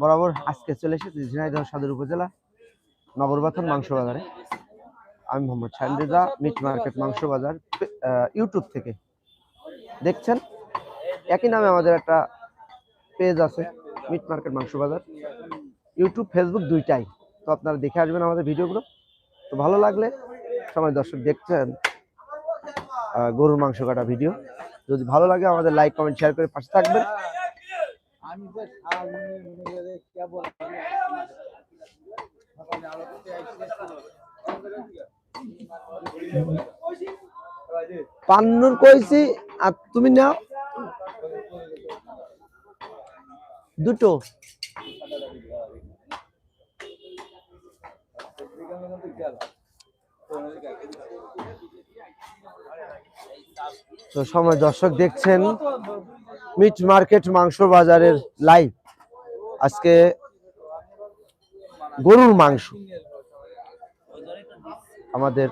বরাবর আজকে চলে এসেছি ঝিনাইদহ সদর উপজেলা, নগরবাথন মাংস বাজারে আমি মোহাম্মদ রেজা, মিট মার্কেট মাংস বাজার ইউটিউব থেকে। দেখছেন? একই নামে আমাদের একটা পেজ আছে, মিট মার্কেট মাংস বাজার ইউটিউব, ফেসবুক দুইটাই। তো আপনারা দেখে আসবেন আমাদের ভিডিওগুলো। তো ভালো লাগলে সময় দর্শক দেখছেন গরুর মাংস কাটা ভিডিও। যদি ভালো লাগে আমাদের লাইক, কমেন্ট, শেয়ার করে পাশে থাকবেন। আমি তো পান্নুর কইছি আর তুমি নাও। দুটো। তো সময় দর্শক দেখছেন। মিট মার্কেট মাংস বাজারের লাইভ আজকে গরুর মাংস। আমাদের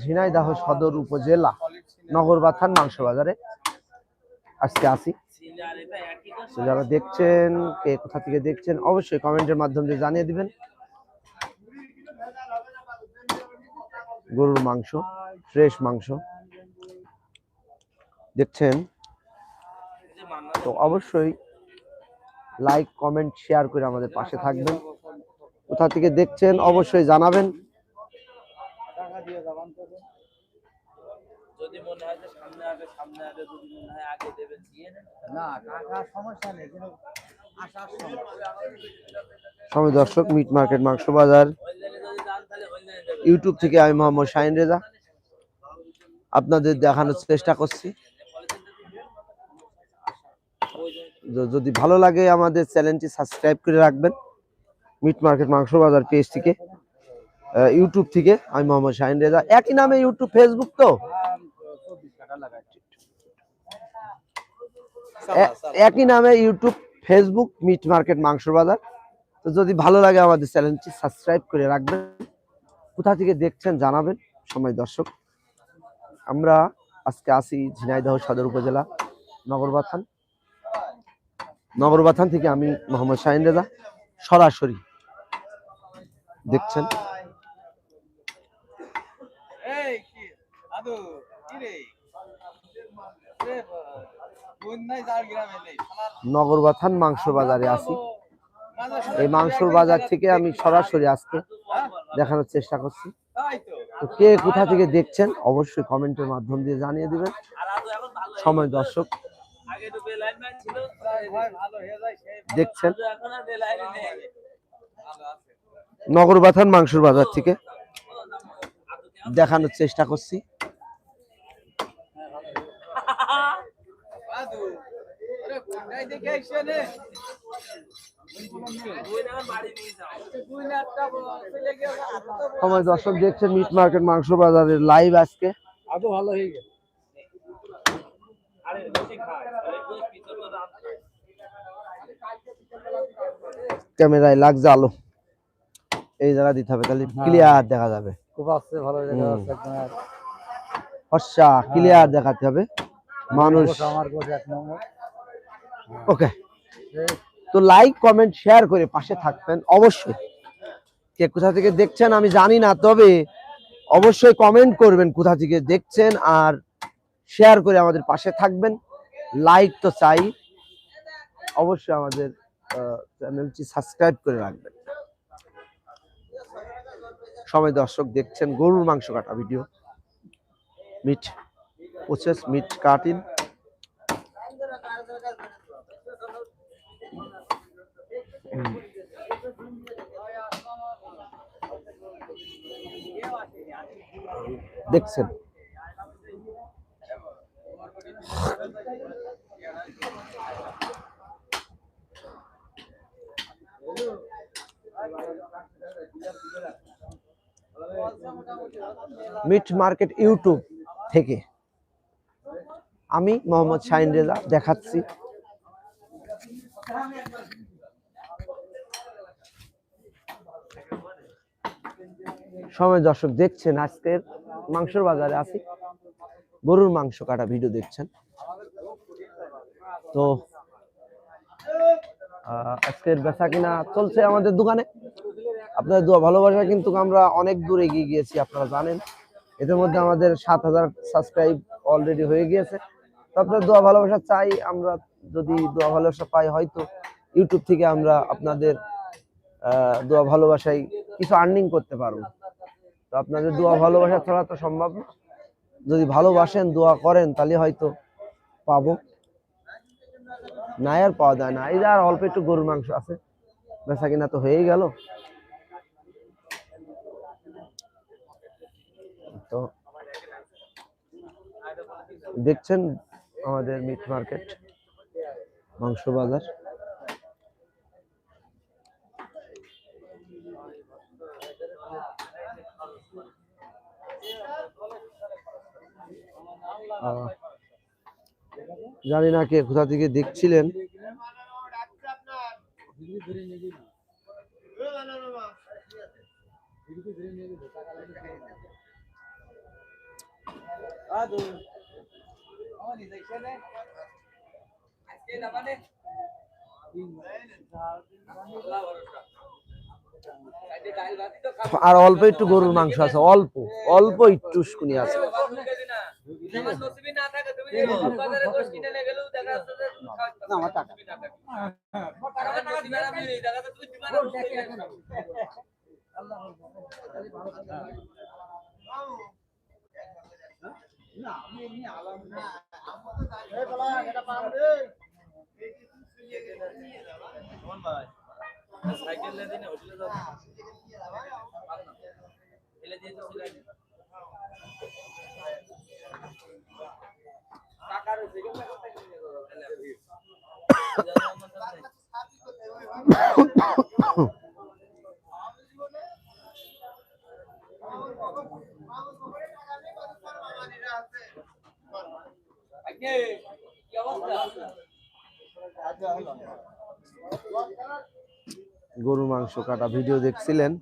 ঝিনাইদাহ সদর উপজেলা নগরবাথান মাংস বাজারে আজকে আসি। যারা দেখছেন, কে কোথা থেকে দেখছেন, অবশ্যই কমেন্টের মাধ্যমে জানিয়ে দিবেন। গরুর মাংস ফ্রেশ মাংস। দেখছেন তো অবশ্যই লাইক কমেন্ট শেয়ার করে আমাদের পাশে থাকবেন। কোথা থেকে দেখছেন অবশ্যই জানাবেন। টাকা দিয়ে যাবান তো যদি মনে হয় যে সামনে আগে সামনে আগে যদি মনে হয় আগে দেবেন দিয়ে না টাকার সমস্যা নেই কিন্তু আসার সময়। দর্শক মিট মার্কেট মাংস বাজার। ইউটিউব থেকে আমি মোহাম্মদ শাহিন রেজা। আপনাদের দেখানোর চেষ্টা করছি য- যদি ভালো লাগে আমাদের চ্যানেলটি সাবস্ক্রাইব করে রাখবেন। মিট মার্কেট মাংস বাজার পেজটিকে থেকে ইউটিউব থেকে। আমি মোহাম্মদ শাহিন রেজা। একই নামে ইউটিউব, ফেসবুক তো? একই নামে ইউটিউব, ফেসবুক, মিট মার্কেট মাংস বাজার তো যদি ভালো লাগে আমাদের চ্যানেলটি সাবস্ক্রাইব করে রাখবেন। কোথা থেকে দেখছেন জানাবেন, সময় দর্শক। আমরা আজকে আসি ঝিনাইদহ সদর উপজেলা, নগরবাথান। নগরবাথান থেকে আমি মোহাম্মদ শাহিন রেজা সরাসরি দেখছেন। নগরবাথান মাংস বাজারে আসি এই মাংসর বাজার থেকে আমি সরাসরি আজকে দেখানোর চেষ্টা করছি। তো। কে কোথা থেকে দেখছেন অবশ্যই কমেন্টের মাধ্যম দিয়ে জানিয়ে দিবেন। সময় দর্শক। দেখছেন? আছে নগরবাথান মাংসর বাজার থেকে দেখানোর চেষ্টা করছি। সময় দর্শক দেখছেন মিট মার্কেট মাংস বাজারের লাইভ আজকে। আদু ভালো হয়ে গেছে আরে বেশি খায় তাহলে ওই পিছন তো রাত ক্যামেরায় লাগছে আলো এই জায়গা দিতে হবে তাহলে ক্লিয়ার দেখা যাবে। খুব আসছে ভালো। আছে একদম ফর্সা ক্লিয়ার দেখাতে হবে। মানুষ আমার এক নম্বর। ওকে তো লাইক কমেন্ট শেয়ার করে পাশে থাকবেন অবশ্যই। কে কোথা থেকে দেখছেন আমি জানি না তবে অবশ্যই কমেন্ট করবেন কোথা থেকে দেখছেন আর শেয়ার করে আমাদের পাশে থাকবেন। লাইক তো চাই। অবশ্যই আমাদের চ্যানেলটি সাবস্ক্রাইব করে রাখবেন। সবাই দর্শক দেখছেন গরুর মাংস কাটা video. Meat process meat cutting দেখছেন? মিট মার্কেট ইউটিউব থেকে। আমি মোহাম্মদ শাহিন রেজা দেখাচ্ছি। সময় দর্শক দেখছেন, আজকের মাংসর বাজারে আছি। গরুর মাংস কাটা ভিডিও দেখছেন। তো আজকের বেচা কিনা চলছে আমাদের দোকানে। আপনাদের দোয়া ভালোবাসা, কিন্তু আমরা অনেক দূর এগিয়ে গিয়েছি, আপনারা জানেন। এদের মধ্যে আমাদের সাত হাজার সাবস্ক্রাইব অলরেডি হয়ে গিয়েছে। তো আপনাদের দোয়া ভালোবাসা চাই, আমরা যদি দোয়া ভালোবাসা পাই, হয়তো ইউটিউব থেকে আমরা আপনাদের দোয়া ভালোবাসায় কিছু আর্নিং করতে পারব। তো আপনাদের দোয়া ভালোবাসা ছাড়া তো সম্ভব না। যদি ভালোবাসেন, দোয়া করেন, তাহলে হয়তো পাবো। নাই আর পাওয়া যায় না। এই যে আর অল্প একটু গরুর মাংস আছে। বেচা কিনা তো হয়েই গেল। তো দেখছেন আমাদের মিট মার্কেট মাংস বাজার জানি না কে কোথা থেকে দেখছিলেন। আর অল্প একটু গরুর মাংস আছে অল্প অল্প একটু শুনি আছে। সাইকেল দিনে হোটেলে যাও এলে দিয়ে তো টাকার সাইকেল আজকে কি অবস্থা গরুর মাংস কাটা ভিডিও দেখছিলেন।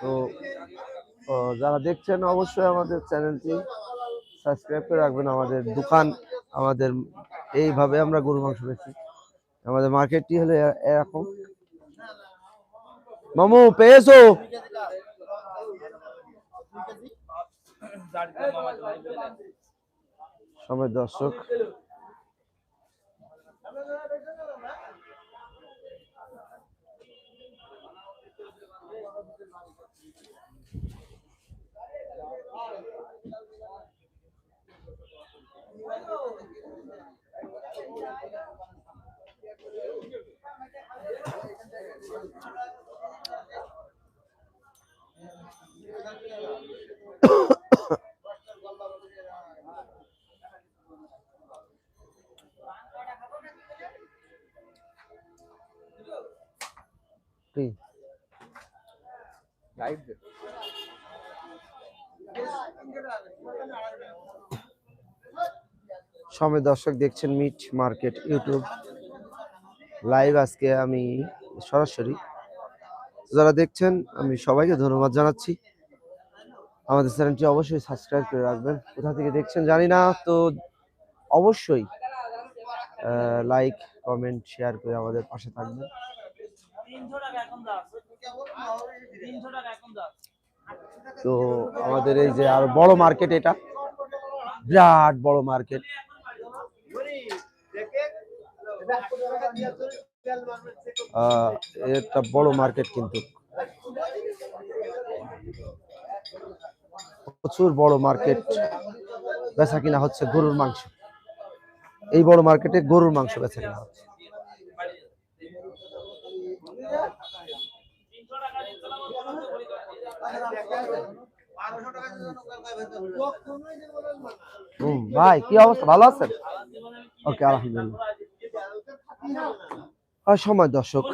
তো যারা দেখছেন অবশ্যই আমাদের চ্যানেলটি সাবস্ক্রাইব করে রাখবেন। আমাদের দোকান, আমাদের এইভাবে আমরা গরু মাংস বেচি। আমাদের মার্কেটটি হলো এরকম। মামু পেয়েছ? সময় দর্শক। সময় দর্শক দেখছেন মিট মার্কেট ইউটিউব। লাইভ আজকে আমি সরাসরি। যারা দেখছেন, আমি সবাইকে ধন্যবাদ জানাচ্ছি। আমাদের চ্যানেলটি অবশ্যই সাবস্ক্রাইব করে রাখবেন। কোথা থেকে দেখছেন জানি না, তো অবশ্যই লাইক কমেন্ট শেয়ার করে আমাদের পাশে থাকবেন। তো আমাদের এই যে আর বড় মার্কেট এটা, বিরাট বড় মার্কেট এটা বড় মার্কেট কিন্তু। প্রচুর বড় মার্কেট বেচা কিনা হচ্ছে গরুর মাংস। এই বড় মার্কেটে গরুর মাংস বেচা কিনা হচ্ছে। ভাই, কি অবস্থা? ভালো আছেন? ওকে, আলহামদুলিল্লাহ। সময় দর্শক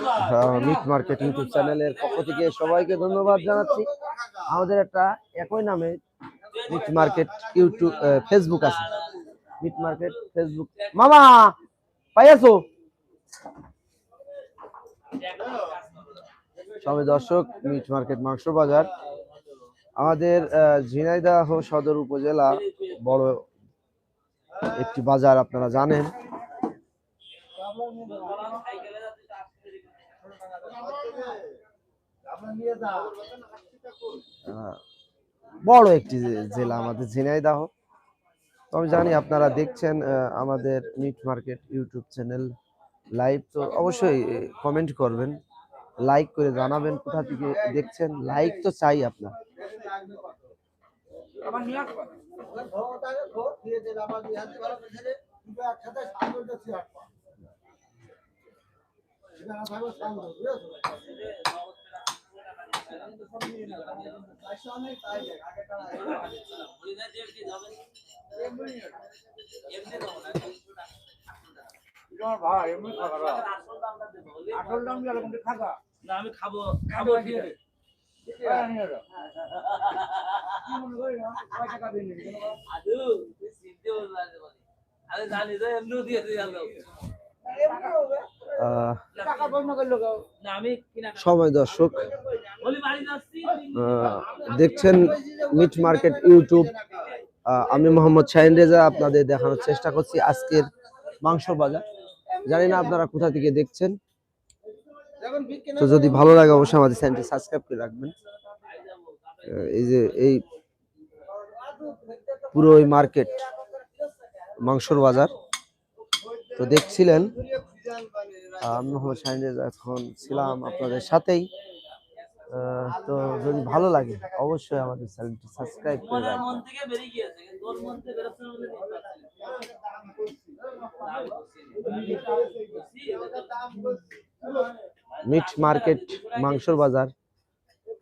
মিট মার্কেট ইউটিউব চ্যানেলের পক্ষ থেকে সবাইকে ধন্যবাদ জানাচ্ছি। আমাদের একটা একই নামে মিট মার্কেট ইউটিউব ফেসবুক আছে। মিট মার্কেট ফেসবুক মামা, পাইয়াছো? সবাই দর্শক মিট মার্কেট মাংস বাজার আমাদের ঝিনাইদাহ সদর উপজেলা বড় একটি বাজার, আপনারা জানেন। সাইকেলে বড় একটি জেলা আমাদের ঝিনাইদহ। তো আমি জানি আপনারা দেখছেন আমাদের meat market YouTube channel live তো অবশ্যই কমেন্ট করবেন লাইক করে জানাবেন কোথা থেকে দেখছেন। লাইক তো চাই আপনার। হবে। এমনি টাকা। আসল দেবো, হলেই ভালো। না, আমি খাব খাব ঠিক আছে। আমি জানি তো এমনিও দিয়ে সময় দর্শক দেখছেন মিট মার্কেট ইউটিউব। আমি মোহাম্মদ শাহিন রেজা আপনাদের দেখানোর চেষ্টা করছি আজকের মাংস বাজার। জানি না আপনারা কোথা থেকে দেখছেন। তো যদি ভালো লাগে অবশ্যই আমাদের চ্যানেলটি সাবস্ক্রাইব করে রাখবেন। এই যে এই পুরো এই মার্কেট মাংসর বাজার। তো দেখছিলেন আমি মোহাম্মদ শাহিন রেজা এখন ছিলাম আপনাদের সাথেই। আহ, তো যদি ভালো লাগে অবশ্যই আমাদের চ্যানেলটি সাবস্ক্রাইব করে মন মন। মিট মার্কেট মাংসর বাজার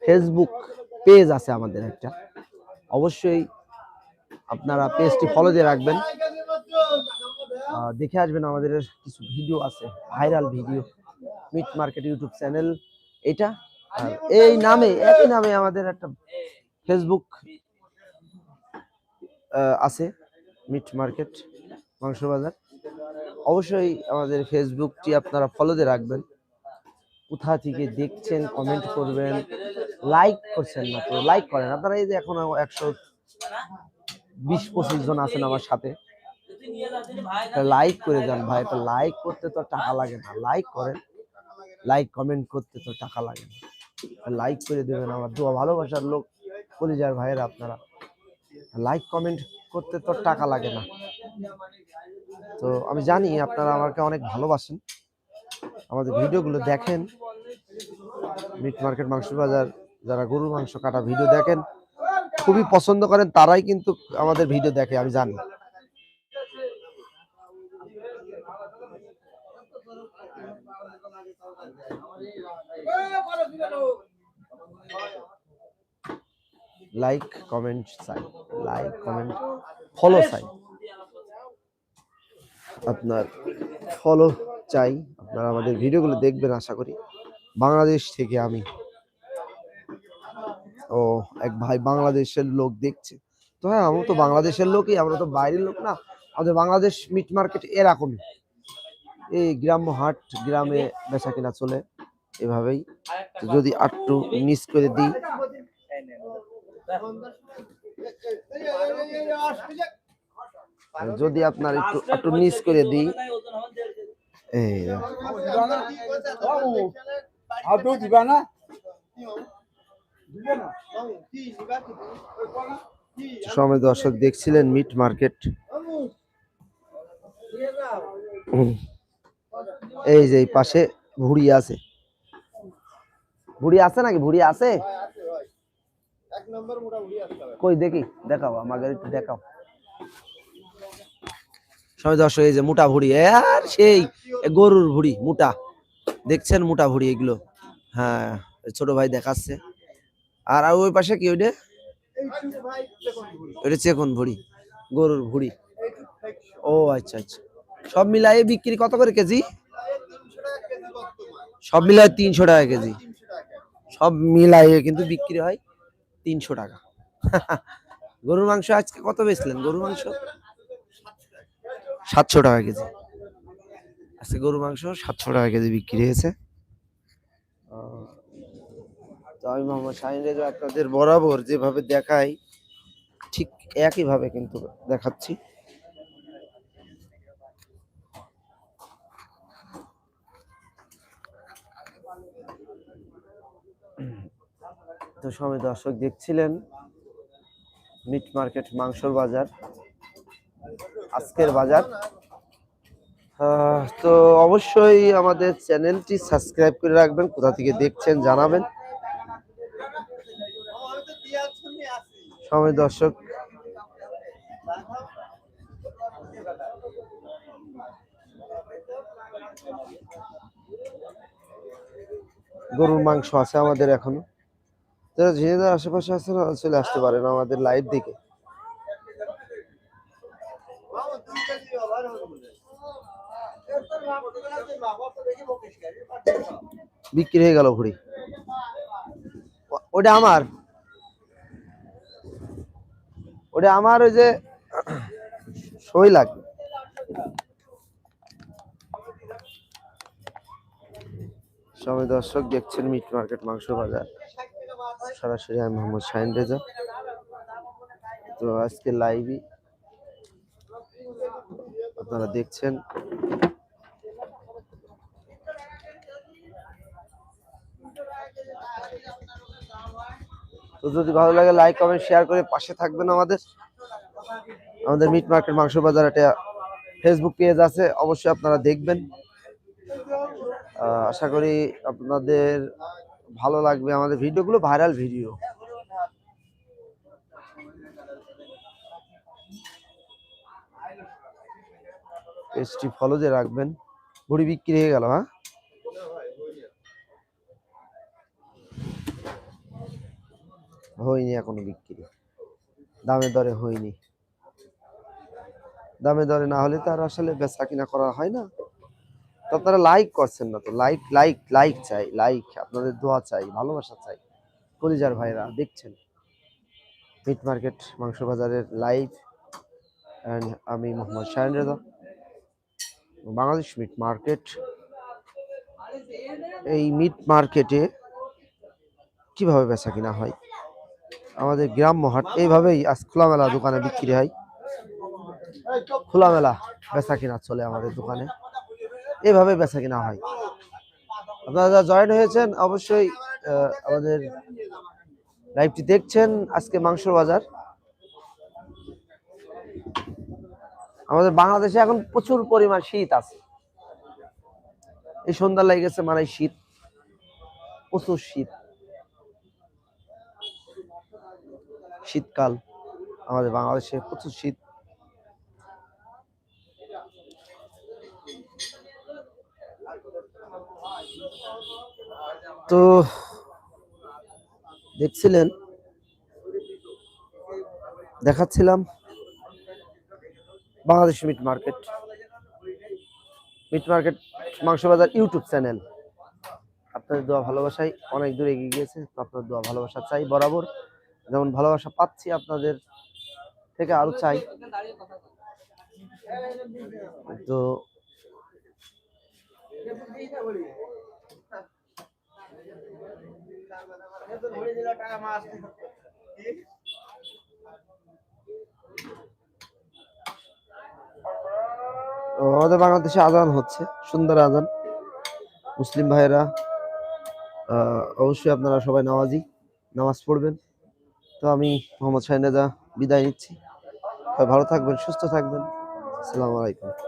ফেসবুক পেজ আছে আমাদের একটা। অবশ্যই আপনারা পেজটি ফলো দিয়ে রাখবেন। দেখে আসবেন আমাদের কিছু ভিডিও আছে viral video meat market YouTube channel এটা। এই নামে, একই নামে আমাদের একটা ফেসবুক আছে মিট মার্কেট মাংস বাজার অবশ্যই আমাদের ফেসবুকটি আপনারা ফলো দিয়ে রাখবেন। কোথা থেকে দেখছেন কমেন্ট করবেন লাইক করছেন না লাইক করেন। আপনারা এই যে এখন একশো বিশ পঁচিশ জন আছেন আমার সাথে। লাইক করে যান ভাই তো লাইক করতে তো টাকা লাগে না। লাইক করেন। লাইক কমেন্ট করতে তো টাকা লাগে না। লাইক করে দেবেন আমার দোয়া। ভালোবাসার লোক কলিজার ভাইয়েরা আপনারা। লাইক কমেন্ট করতে তো টাকা লাগে না। তো আমি জানি আপনারা আমাকে অনেক ভালোবাসেন। আমাদের ভিডিওগুলো দেখেন। মিট মার্কেট মাংস বাজার যারা গরুর মাংস কাটা ভিডিও দেখেন খুবই পছন্দ করেন তারাই কিন্তু আমাদের ভিডিও দেখে আমি জানি। লাইক কমেন্ট চাই লাইক কমেন্ট ফলো চাই আপনার ফলো চাই, আপনারা আমাদের ভিডিওগুলো দেখবেন, আশা করি। বাংলাদেশ থেকে আমি। ও, এক ভাই বাংলাদেশের লোক দেখছে। তো হ্যাঁ আমরা তো বাংলাদেশের লোকই, আমরা তো বাইরের লোক না। আমাদের বাংলাদেশ মিট মার্কেট এরকমই। এই গ্রাম্য হাট, গ্রামে বেচা কিনা চলে। এভাবেই। যদি আটটু মিস করে দিই যদি আপনার একটু একটু মিস করে দিই। সময় দর্শক দেখছিলেন মিট মার্কেট। এই যে পাশে ভুড়ি আছে। ভুড়ি আছে নাকি? ভুড়ি আছে? কই দেখি দেখাও আমাকে একটু দেখাও। সময় দর্শক এই যে মোটা ভুড়ি আর সেই গরুর ভুড়ি মোটা। দেখছেন মোটা ভুড়ি এগুলো? হ্যাঁ ছোট ভাই দেখাচ্ছে। আর ওই পাশে কি ওইটা? ওইটা চেকন ভুড়ি গরুর ভুড়ি। ও আচ্ছা আচ্ছা। সব মিলাই বিক্রি কত করে কেজি? সব মিলাই তিনশো টাকা কেজি। সব মিলাই কিন্তু বিক্রি হয়। তিনশো টাকা। গরুর মাংস আজকে কত বেচলেন? গরুর মাংস? সাতশো টাকা কেজি। আজকে গরুর মাংস সাতশো টাকা কেজি বিক্রি হয়েছে। আমি মোহাম্মদ শাহিন রেজা আপনাদের বরাবর যেভাবে দেখাই, ঠিক একইভাবে কিন্তু দেখাচ্ছি। তো সময় দর্শক দেখছিলেন। মিট মার্কেট মাংসর বাজার, আজকের বাজার। তো অবশ্যই আমাদের চ্যানেলটি সাবস্ক্রাইব করে রাখবেন, কোথা থেকে দেখছেন জানাবেন। সময় দর্শক, গরুর মাংস আছে আমাদের এখনও। যারা ঝিনেদার আশেপাশে আছেন তারা চলে আসতে পারেন আমাদের লাইভ দিকে। আছে বিক্রি হয়ে গেল ঘুড়ি। ওটা আমার। ওটা আমার ওই যে সই লাগবে সবাই দর্শক দেখছেন মিট মার্কেট মাংস বাজার। সরাসরি আমি মোহাম্মদ শাহিন রেজা। তো আজকে লাইভই আপনারা দেখছেন। তো যদি ভালো লাগে লাইক কমেন্ট শেয়ার করে পাশে থাকবেন আমাদের। আমাদের মিট মার্কেট মাংস বাজার একটা ফেসবুক পেজ আছে, অবশ্যই আপনারা দেখবেন। আশা করি আপনাদের ভালো লাগবে। আমাদের ভিডিওগুলো ভাইরাল ভিডিও। পেজটি ফলো দিয়ে রাখবেন। ঘুড়ি বিক্রি হয়ে গেল হ্যাঁ? হয়নি এখনও বিক্রি। দামে দরে হয়নি। দামে দরে না হলে তো আর আসলে বেচা কিনা করা হয় না। তো আপনারা লাইক করছেন না তো লাইক লাইক লাইক চাই লাইক আপনাদের দোয়া চাই, ভালোবাসা চাই। কলিজার ভাইরা, দেখছেন? মিট মার্কেট মাংস বাজারের লাইভ আমি মোহাম্মদ শাহিন রেজা। বাংলাদেশ মিট মার্কেট এই মিট মার্কেটে কীভাবে বেচা কিনা হয়? আমাদের গ্রাম্য হাট, এইভাবেই আজ খোলামেলা দোকানে বিক্রি হয়। খোলামেলা বেচা কিনা চলে আমাদের দোকানে। এইভাবে বেচা কিনা হয়। আপনারা যারা জয়েন হয়েছেন, অবশ্যই আমাদের লাইভটি দেখছেন আজকে মাংসর বাজার। আমাদের বাংলাদেশে এখন প্রচুর পরিমাণ শীত আছে। এই সন্ধ্যা গেছে মানে শীত, প্রচুর শীত। শীতকাল, আমাদের বাংলাদেশে প্রচুর শীত। তো দেখছিলেন, দেখাচ্ছিলাম Bangladesh meat market meat market মাংস বাজার ইউটিউব চ্যানেল। আপনাদের দোয়া ভালোবাসায় অনেক দূর এগিয়ে গিয়েছে, তো আপনার দোয়া ভালোবাসা চাই বরাবর। যেমন ভালোবাসা পাচ্ছি আপনাদের থেকে আরও চাই। তো আমাদের বাংলাদেশে আজান হচ্ছে, সুন্দর আজান। মুসলিম ভাইয়েরা অবশ্যই আপনারা সবাই নামাজি, নামাজ পড়বেন। তো আমি মোহাম্মদ শাহিন রেজা বিদায় নিচ্ছি। ভালো থাকবেন, সুস্থ থাকবেন। আসসালামু আলাইকুম।